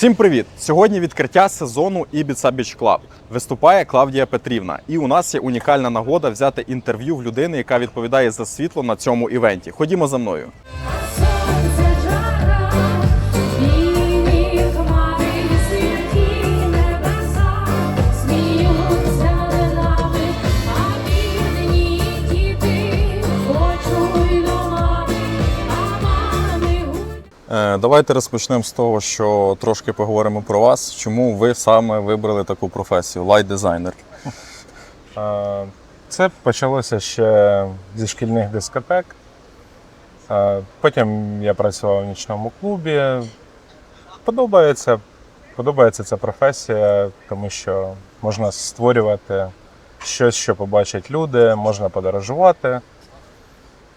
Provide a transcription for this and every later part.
Всім привіт! Сьогодні відкриття сезону Ibiza Beach Club. Виступає Клавдія Петрівна. І у нас є унікальна нагода взяти інтерв'ю в людини, яка відповідає за світло на цьому івенті. Ходімо за мною. Давайте розпочнемо з того, що трошки поговоримо про вас. Чому ви саме вибрали таку професію лайт-дизайнер? Е, Це почалося ще зі шкільних дискотек. Е, Потім я працював в нічному клубі. Подобається, подобається ця професія, тому що можна створювати щось, що побачать люди, можна подорожувати.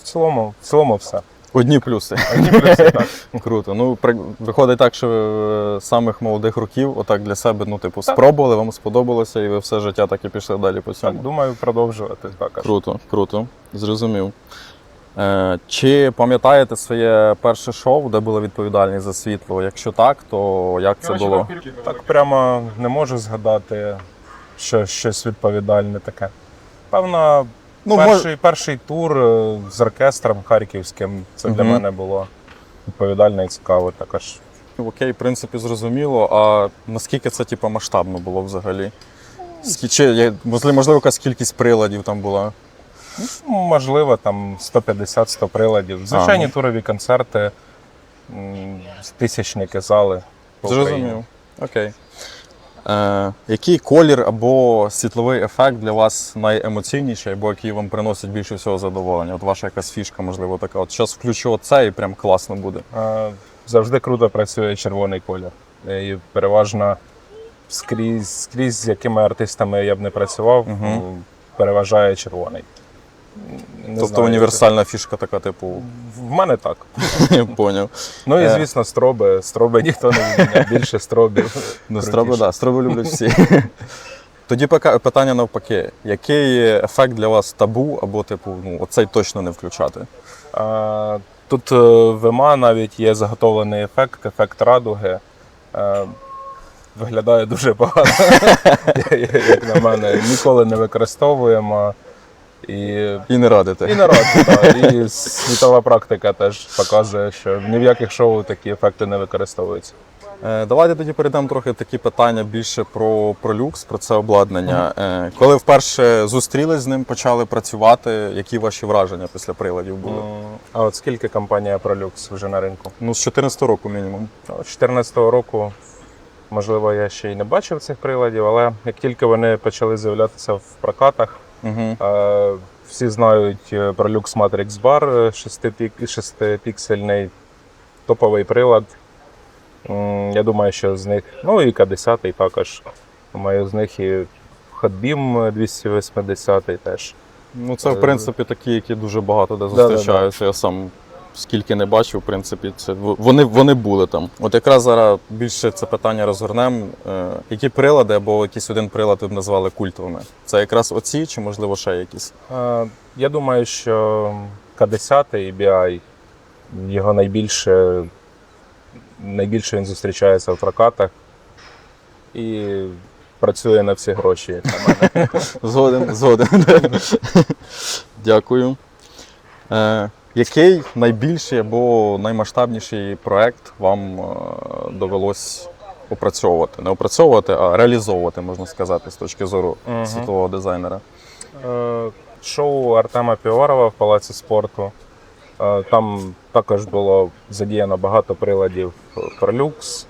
В цілому, в цілому все. Одні плюси. Одні плюси, так. Круто. Ну, при- виходить так, що ви з самих молодих років, отак для себе, ну, типу, спробували, вам сподобалося, і ви все життя так і пішли далі по цьому. Так, думаю, продовжувати також. Круто, круто. Зрозумів. Е, чи пам'ятаєте своє перше шоу, де були відповідальні за світло? Якщо так, то як це було? Так прямо не можу згадати, що щось відповідальне таке. Певно, Ну, мож- перший, перший тур е, з оркестром харківським це для мене було відповідально і цікаво також. Окей, в принципі, зрозуміло. А наскільки це типу, масштабно було взагалі? Чи, можливо, можливо, якась кількість приладів там була? Ну, Можливо, там 150-100 приладів. Звичайні Ага. турові концерти, тисячники зали. Зрозумів. Окей. Е, який колір або світловий ефект для вас найемоційніший, або який вам приносить більше всього задоволення? От ваша якась фішка, можливо, така. От зараз включу оце і прям класно буде. Е, Завжди круто працює червоний колір. Е, І переважно скрізь, скрізь з якими артистами я б не працював, ну, переважає червоний. Не тобто знаю, універсальна фішка така, типу, В мене так. поняв. Ну і Е. звісно, строби. Строби ніхто не відміняє. Більше стробів. Ну, строби, да, строби люблять всі. Тоді питання навпаки: який ефект для вас табу, або, типу, ну, оцей точно не включати? А, Тут е, в ЕМА навіть є заготовлений ефект, ефект радуги. Е, Виглядає дуже погано, як на мене. Ніколи не використовуємо. І, І не радите. і народ, так. І світова практика теж показує, що ні в яких шоу такі ефекти не використовуються. Е, Давайте тоді перейдемо трохи такі питання більше про, про люкс, про це обладнання. Е, Коли вперше зустрілись з ним, почали працювати, які ваші враження після приладів були? М, А от скільки компанія Prolux вже на ринку? Ну, з 14 року мінімум. Ну, З 2014 року, можливо, я ще й не бачив цих приладів, але як тільки вони почали з'являтися в прокатах, Угу. е, всі знають е, про Lux Matrix Bar, 6-піксельний топовий прилад. Я думаю, що з них, ну і К10 також. Думаю, з них і Hotbeam 280 теж. Ну, це, Е, в принципі, такі, які дуже багато де Да-да-да. Я сам скільки не бачив, в принципі, це вони, вони були там. От якраз зараз більше це питання розгорнемо. Е, які прилади або якийсь один прилад ви б назвали культовими? Це якраз оці, чи можливо ще якісь? Е, Я думаю, що К10 і BI його найбільше, найбільше він зустрічається в прокатах і працює на всі гроші. Згоден, згоден. Дякую. Який найбільший або наймасштабніший проект вам е, довелось опрацьовувати? Не опрацьовувати, а реалізовувати, можна сказати, з точки зору Мгм. світового дизайнера. Е, Шоу Артема Піварова в Палаці спорту. Е, Там також було задіяно багато приладів Prolux.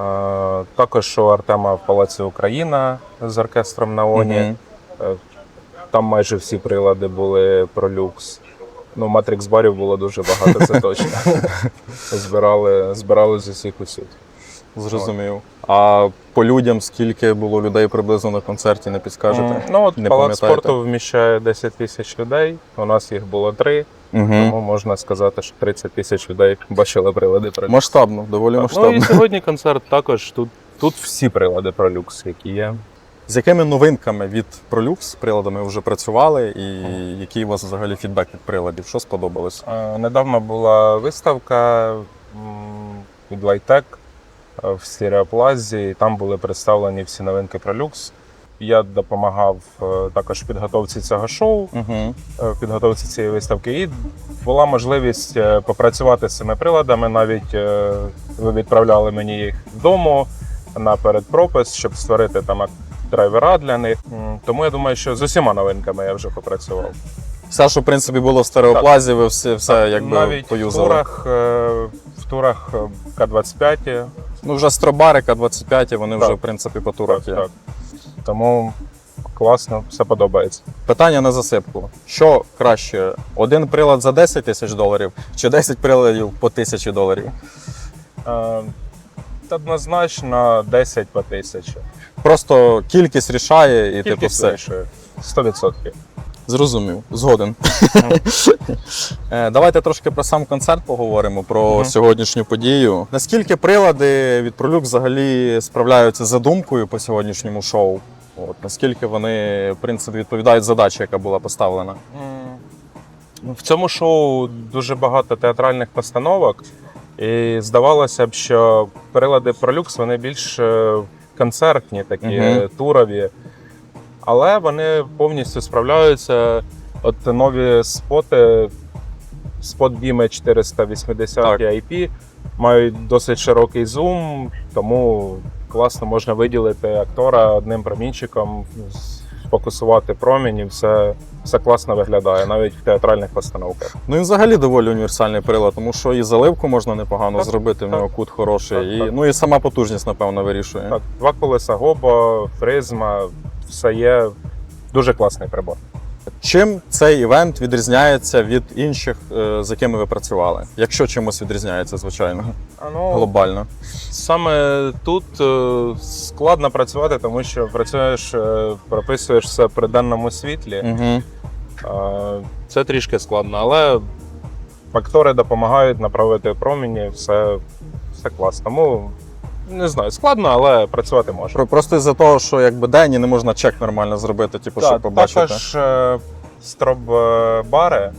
Е, Також шоу Артема в Палаці Україна з оркестром на Оні. Мгм. Е, Там майже всі прилади були Prolux. Ну, Matrix барів було дуже багато, це точно. збирали, збирали з усіх усюд. Зрозумів. А по людям скільки було людей приблизно на концерті, не підскажете? М, Ну, от Не палац пам'ятаєте? спорту вміщає 10 тисяч людей. У нас їх було три, Угу. тому можна сказати, що 30 тисяч людей бачили прилади Prolux. Масштабно, доволі масштабно. Ну і сьогодні концерт також. Тут, тут всі прилади Prolux, які є. З якими новинками від Prolux приладами ви вже працювали, і який у вас взагалі фідбек від приладів? Що сподобалось? Е, Недавно була виставка від е, в стереоплазі, і там були представлені всі новинки люкс. Я допомагав е, також в підготовці цього шоу, Угу. в підготовці цієї виставки. І була можливість попрацювати з цими приладами. Навіть ви відправляли мені їх додому на передпропис, щоб створити там драйвера для них. Тому я думаю, що з усіма новинками я вже попрацював. Все, що в принципі було в стереоплазі, ви все, все якби Навіть в турах, е, в турах е, К-25. Ну вже стробарика 25, вони вже в принципі по турах Так, є. так. Тому класно, все подобається. Питання на засипку. Що краще, один прилад за 10 тисяч доларів чи 10 приладів по тисячі доларів? Е, Однозначно 10 по тисячі. Просто кількість рішає і типу Кількість все. вирішує. 100%. Зрозумів, згоден. Е, Давайте трошки про сам концерт поговоримо, про Мгм. сьогоднішню подію. Наскільки прилади від Пролюк взагалі справляються з задумкою по сьогоднішньому шоу? От, наскільки вони, в принципі, відповідають задачі, яка була поставлена? М, В цьому шоу дуже багато театральних постановок, і здавалося б, що прилади Prolux вони більш е, концертні, такі Мгм. турові. Але вони повністю справляються. От нові споти, спот Біме 480 Так. IP мають досить широкий зум, тому класно можна виділити актора одним промінчиком, фокусувати промінь, і все, все класно виглядає, навіть в театральних постановках. Ну і взагалі доволі універсальний прилад, тому що і заливку можна непогано Так, зробити, в нього кут хороший, Так, і, так. ну і сама потужність, напевно, вирішує. Так, два колеса гобо, фризма, все є. Дуже класний прибор. Чим цей івент відрізняється від інших, е, з якими ви працювали? Якщо чимось відрізняється, звичайно, ну, глобально. Саме тут е, складно працювати, тому що працюєш, е, прописуєш все при денному світлі. Угу. Це трішки складно, але фактори допомагають направити проміні, все, все класно. Тому не знаю, складно, але працювати можна. Просто із-за того, що якби день і не можна чек нормально зробити, типу, щоб побачити. також строб-бари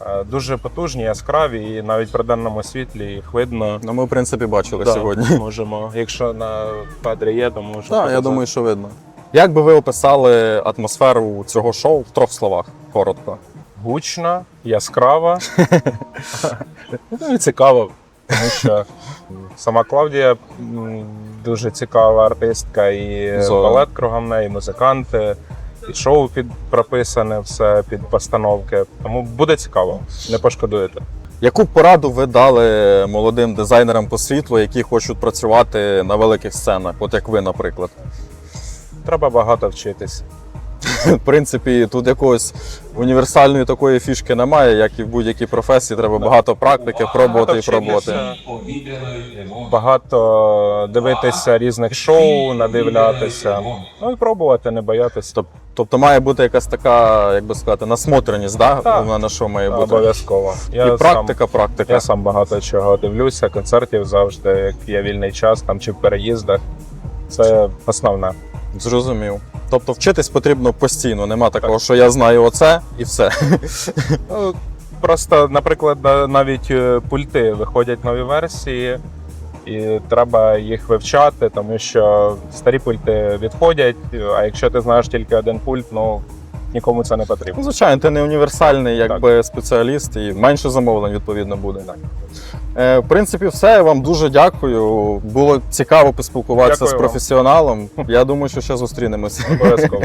е, дуже потужні, яскраві, і навіть при денному світлі їх видно. Ну, ми, в принципі, бачили Да, сьогодні. Можемо, якщо на кадрі є, то можемо. Так, я думаю, що видно. Як би ви описали атмосферу цього шоу в трьох словах? Коротко. гучна, яскрава. ну і цікаво, тому що сама Клавдія дуже цікава артистка, і Зо. балет кругом неї, і музиканти, і шоу під прописане, все під постановки. Тому буде цікаво, не пошкодуєте. Яку пораду ви дали молодим дизайнерам по світлу, які хочуть працювати на великих сценах, от як ви, наприклад? Треба багато вчитись. В принципі, тут якогось універсальної такої фішки немає, як і в будь-якій професії. Треба багато практики, пробувати і пробувати. Багато дивитися різних шоу, надивлятися. Ну і пробувати, не боятися. Тоб- Тобто має бути якась така, як би сказати, насмотреність, да? Так. На що має бути. Обов'язково. І практика, Сам, практика. я сам багато чого дивлюся, концертів завжди, як є вільний час там чи в переїздах. Це основне. Зрозумів. Тобто вчитись потрібно постійно, нема такого, що я знаю оце і все. Ну, Просто, наприклад, навіть е, пульти виходять нові версії, і треба їх вивчати, тому що старі пульти відходять. А якщо ти знаєш тільки один пульт, ну нікому це не Ну, потрібно. звичайно, ти не універсальний якби спеціаліст і менше замовлень відповідно буде. Е, в принципі, все. Я вам дуже дякую. Було цікаво поспілкуватися Дякую з вам. професіоналом. Я думаю, що ще зустрінемося. Обов'язково.